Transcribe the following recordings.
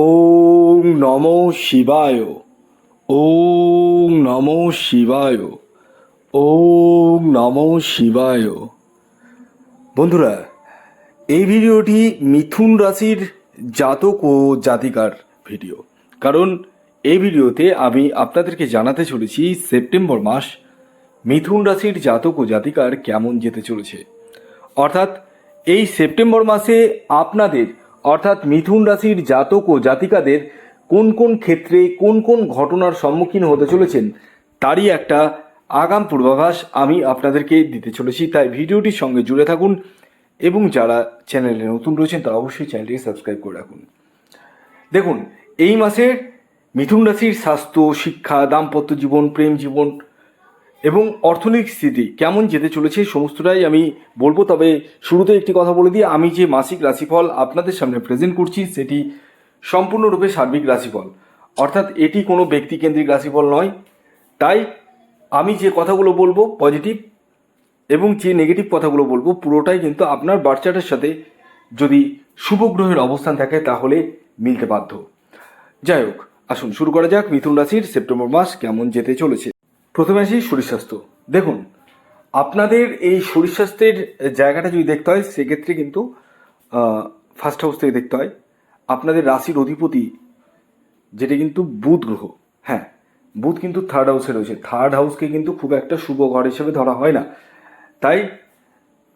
ওং নম শিবায় ওং নম শিবায়, ওম নম শিবায়। বন্ধুরা, এই ভিডিওটি মিথুন রাশির জাতক ও জাতিকার ভিডিও। কারণ এই ভিডিওতে আমি আপনাদেরকে জানাতে চলেছি সেপ্টেম্বর মাস মিথুন রাশির জাতক ও জাতিকার কেমন যেতে চলেছে। অর্থাৎ এই সেপ্টেম্বর মাসে আপনাদের অর্থাৎ মিথুন রাশির জাতক ও জাতিকাদের কোন কোন ক্ষেত্রে কোন কোন ঘটনার সম্মুখীন হতে চলেছেন, তারই একটা আগাম পূর্বাভাস আমি আপনাদেরকে দিতে চলেছি। তাই ভিডিওটির সঙ্গে জুড়ে থাকুন এবং যারা চ্যানেলে নতুন রয়েছেন, তারা অবশ্যই চ্যানেলটিকে সাবস্ক্রাইব করে রাখুন। দেখুন, এই মাসের মিথুন রাশির স্বাস্থ্য, শিক্ষা, দাম্পত্য জীবন, প্রেম জীবন এবং অর্থনৈতিক স্থিতি কেমন যেতে চলেছে সমস্তটাই আমি বলব। তবে শুরুতে একটি কথা বলে দিই, আমি যে মাসিক রাশিফল আপনাদের সামনে প্রেজেন্ট করছি সেটি সম্পূর্ণরূপে সার্বিক রাশিফল। অর্থাৎ এটি কোনো ব্যক্তিকেন্দ্রিক রাশিফল নয়। তাই আমি যে কথাগুলো বলব পজিটিভ এবং যে নেগেটিভ কথাগুলো বলব পুরোটাই কিন্তু আপনার বাচ্চাটার সাথে যদি শুভ গ্রহের অবস্থান থাকে তাহলে মিলতে বাধ্য। যাই হোক, আসুন শুরু করা যাক। মিথুন রাশির সেপ্টেম্বর মাস কেমন যেতে চলেছে? প্রথমে আসি শরীর স্বাস্থ্য। দেখুন, আপনাদের এই শরীর স্বাস্থ্যের জায়গাটা যদি দেখতে হয়, সেক্ষেত্রে কিন্তু ফার্স্ট হাউস থেকে দেখতে হয়, আপনাদের রাশির অধিপতি, যেটা কিন্তু বুধ গ্রহ হ্যাঁ বুধ কিন্তু থার্ড হাউসে রয়েছে। থার্ড হাউসকে কিন্তু খুব একটা শুভ ঘর হিসেবে ধরা হয় না। তাই,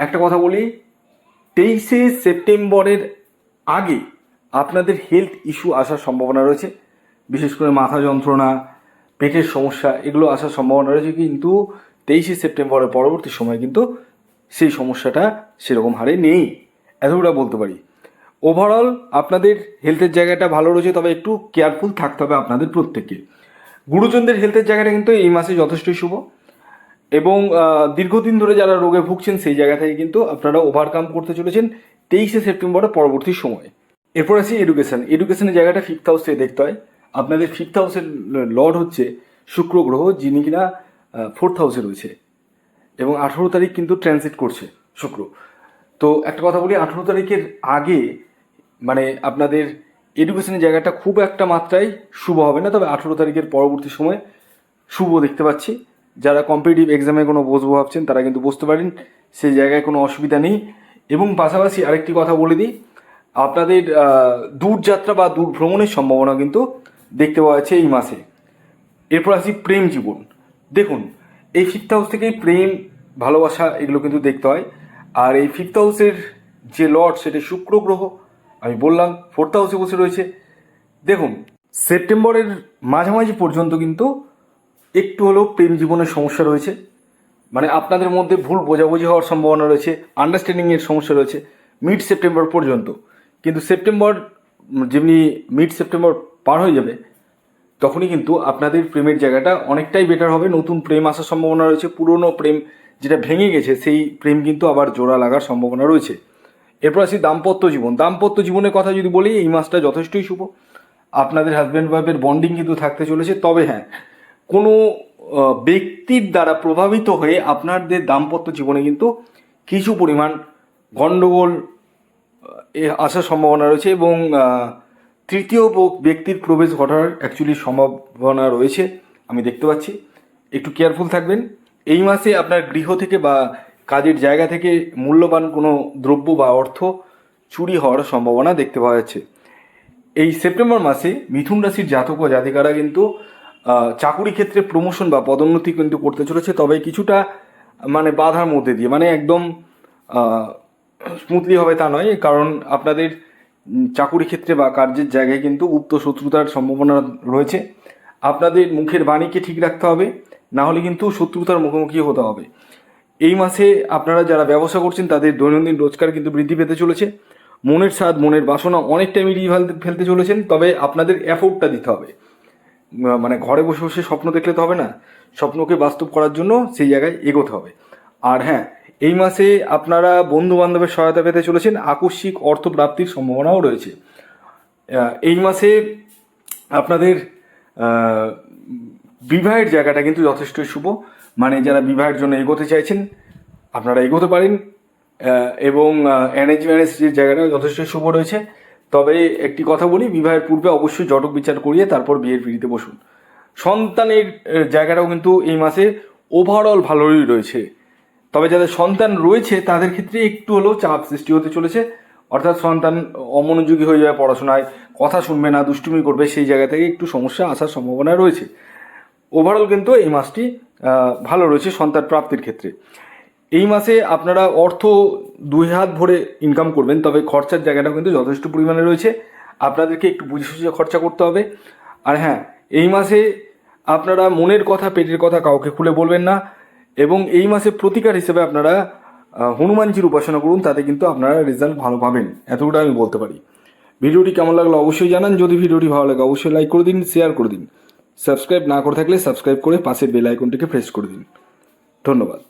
একটা কথা বলি, তেইশে সেপ্টেম্বরের আগে আপনাদের হেলথ ইস্যু আসার সম্ভাবনা রয়েছে। বিশেষ করে মাথা যন্ত্রণা পেটের সমস্যা, এগুলো আসার সম্ভাবনা রয়েছে কিন্তু তেইশে সেপ্টেম্বরের পরবর্তী সময় কিন্তু সেই সমস্যাটা সেরকম হারে নেই। এতটা বলতে পারি। ওভারঅল আপনাদের হেলথের জায়গাটা ভালো রয়েছে, তবে একটু কেয়ারফুল থাকতে হবে আপনাদের প্রত্যেককে। গুরুজনদের হেলথের জায়গাটা কিন্তু এই মাসে যথেষ্টই শুভ। এবং দীর্ঘদিন ধরে যারা রোগে ভুগছেন, সেই জায়গা থেকে কিন্তু আপনারা ওভারকাম করতে চলেছেন তেইশে সেপ্টেম্বরের পরবর্তী সময়। এরপর আসি এডুকেশন এডুকেশনের জায়গাটা ফিফথ হাউস দেখতে হয়। আপনাদের ফিফথ হাউসের লর্ড হচ্ছে শুক্র গ্রহ, যিনি কিনা ফোর্থ হাউসে রয়েছে। এবং আঠেরো তারিখ কিন্তু ট্রানজিট করছে শুক্র। তো একটা কথা বলি, আঠেরো তারিখের আগে মানে আপনাদের এডুকেশনের জায়গাটা খুব একটা মাত্রায় শুভ হবে না, তবে আঠেরো তারিখের পরবর্তী সময় শুভ দেখতে পাচ্ছি। যারা কম্পিটিটিভ এক্সামে কোনো বসবো ভাবছেন, তারা কিন্তু বসতে পারেন, সেই জায়গায় কোনো অসুবিধা নেই। এবং পাশাপাশি আরেকটি কথা বলে দিই, আপনাদের দূরযাত্রা বা দূর ভ্রমণের সম্ভাবনা কিন্তু দেখতে পাওয়া যাচ্ছে এই মাসে। এরপর আসি প্রেম জীবন। দেখুন, এই ফিফথ হাউস থেকেই প্রেম, ভালোবাসা এগুলো কিন্তু দেখতে হয়। আর এই ফিফথ হাউসের যে লর্ড, সেটা শুক্র গ্রহ। আমি বললাম ফোর্থ হাউসে বসে রয়েছে। দেখুন, সেপ্টেম্বরের মাঝামাঝি পর্যন্ত কিন্তু একটু হলেও প্রেম জীবনের সমস্যা রয়েছে। মানে আপনাদের মধ্যে ভুল বোঝাবুঝি হওয়ার সম্ভাবনা রয়েছে আন্ডারস্ট্যান্ডিংয়ের সমস্যা রয়েছে মিড সেপ্টেম্বর পর্যন্ত। কিন্তু সেপ্টেম্বর, যেমনি মিড সেপ্টেম্বর পার হয়ে যাবে, তখনই কিন্তু আপনাদের প্রেমের জায়গাটা অনেকটাই বেটার হবে। নতুন প্রেম আসার সম্ভাবনা রয়েছে, পুরনো প্রেম যেটা ভেঙে গেছে, সেই প্রেম কিন্তু আবার জোড়া লাগার সম্ভাবনা রয়েছে। এরপর আসি দাম্পত্য জীবন। দাম্পত্য জীবনের কথা যদি বলি, এই মাসটা যথেষ্টই শুভ। আপনাদের হাজব্যান্ড ওয়াইফের বন্ডিং কিন্তু থাকতে চলেছে। তবে হ্যাঁ কোনো ব্যক্তির দ্বারা প্রভাবিত হয়ে আপনাদের দাম্পত্য জীবনে কিন্তু কিছু পরিমাণ গণ্ডগোল আসার সম্ভাবনা রয়েছে এবং তৃতীয় ব্যক্তির প্রবেশ ঘটার অ্যাকচুয়ালি সম্ভাবনা রয়েছে, আমি দেখতে পাচ্ছি। একটু কেয়ারফুল থাকবেন। এই মাসে আপনার গৃহ থেকে বা কাজের জায়গা থেকে মূল্যবান কোনো দ্রব্য বা অর্থ চুরি হওয়ার সম্ভাবনা দেখতে পাওয়া যাচ্ছে। এই সেপ্টেম্বর মাসে মিথুন রাশির জাতক ও জাতিকারা কিন্তু চাকুরি ক্ষেত্রে প্রমোশন বা পদোন্নতি কিন্তু করতে চলেছে, তবে কিছুটা মানে বাধার মধ্যে দিয়ে মানে একদম স্মুথলি হবে তা নয়, কারণ আপনাদের চাকুরি ক্ষেত্রে বা কার্যের জায়গায় কিন্তু উক্ত শত্রুতার সম্ভাবনা রয়েছে। আপনাদের মুখের বাণীকে ঠিক রাখতে হবে, না হলে কিন্তু শত্রুতার মুখোমুখি হতে হবে। এই মাসে আপনারা যারা ব্যবসা করছেন, তাদের দৈনন্দিন রোজগার কিন্তু বৃদ্ধি পেতে চলেছে। মনের স্বাদ, মনের বাসনা অনেকটাই মিটিয়ে ফেলতে ফেলতে চলেছেন, তবে আপনাদের এফোর্টটা দিতে হবে। মানে ঘরে বসে বসে স্বপ্ন দেখলে তো হবে না, স্বপ্নকে বাস্তব করার জন্য সেই জায়গায় এগোতে হবে। আর হ্যাঁ এই মাসে আপনারা বন্ধু বান্ধবের সহায়তা পেতে চলেছেন। আকস্মিক অর্থ প্রাপ্তির সম্ভাবনাও রয়েছে। এই মাসে আপনাদের বিবাহের জায়গাটা কিন্তু যথেষ্ট শুভ। মানে যারা বিবাহের জন্য এগোতে চাইছেন, আপনারা এগোতে পারেন। এবং অ্যারেঞ্জ ম্যারেজ যে জায়গাটা যথেষ্ট শুভ রয়েছে। তবে একটি কথা বলি, বিবাহের পূর্বে অবশ্যই জটক বিচার করিয়ে তারপর বিয়ের পিড়িতে বসুন। সন্তানের জায়গাটাও কিন্তু এই মাসে ওভারঅল ভালোই রয়েছে। তবে যাদের সন্তান রয়েছে, তাদের ক্ষেত্রে একটু হলেও চাপ সৃষ্টি হতে চলেছে। অর্থাৎ সন্তান অমনোযোগী হয়ে যাবে পড়াশোনায়, কথা শুনবে না, দুষ্টুমি করবে, সেই জায়গা থেকে একটু সমস্যা আসার সম্ভাবনা রয়েছে। ওভারঅল কিন্তু এই মাসটি ভালো রয়েছে সন্তান প্রাপ্তির ক্ষেত্রে। এই মাসে আপনারা অর্থ দুই হাত ভরে ইনকাম করবেন, তবে খরচার জায়গাটা কিন্তু যথেষ্ট পরিমাণে রয়েছে। আপনাদেরকে একটু বুঝে সুঝে খরচা করতে হবে। আর হ্যাঁ এই মাসে আপনারা মনের কথা, পেটের কথা কাউকে খুলে বলবেন না। এবং এই মাসে প্রতিকার হিসেবে আপনারা হনুমানজির উপাসনা করুন, তাতে কিন্তু আপনারা রেজাল্ট ভালো পাবেন। এতটা আমি বলতে পারি। ভিডিওটি কেমন লাগল অবশ্যই জানান। যদি ভিডিওটি ভালো লাগে, অবশ্যই লাইক করে দিন শেয়ার করে দিন। সাবস্ক্রাইব না করে থাকলে সাবস্ক্রাইব করে পাশের বেল আইকনটিকে প্রেস করে দিন। ধন্যবাদ।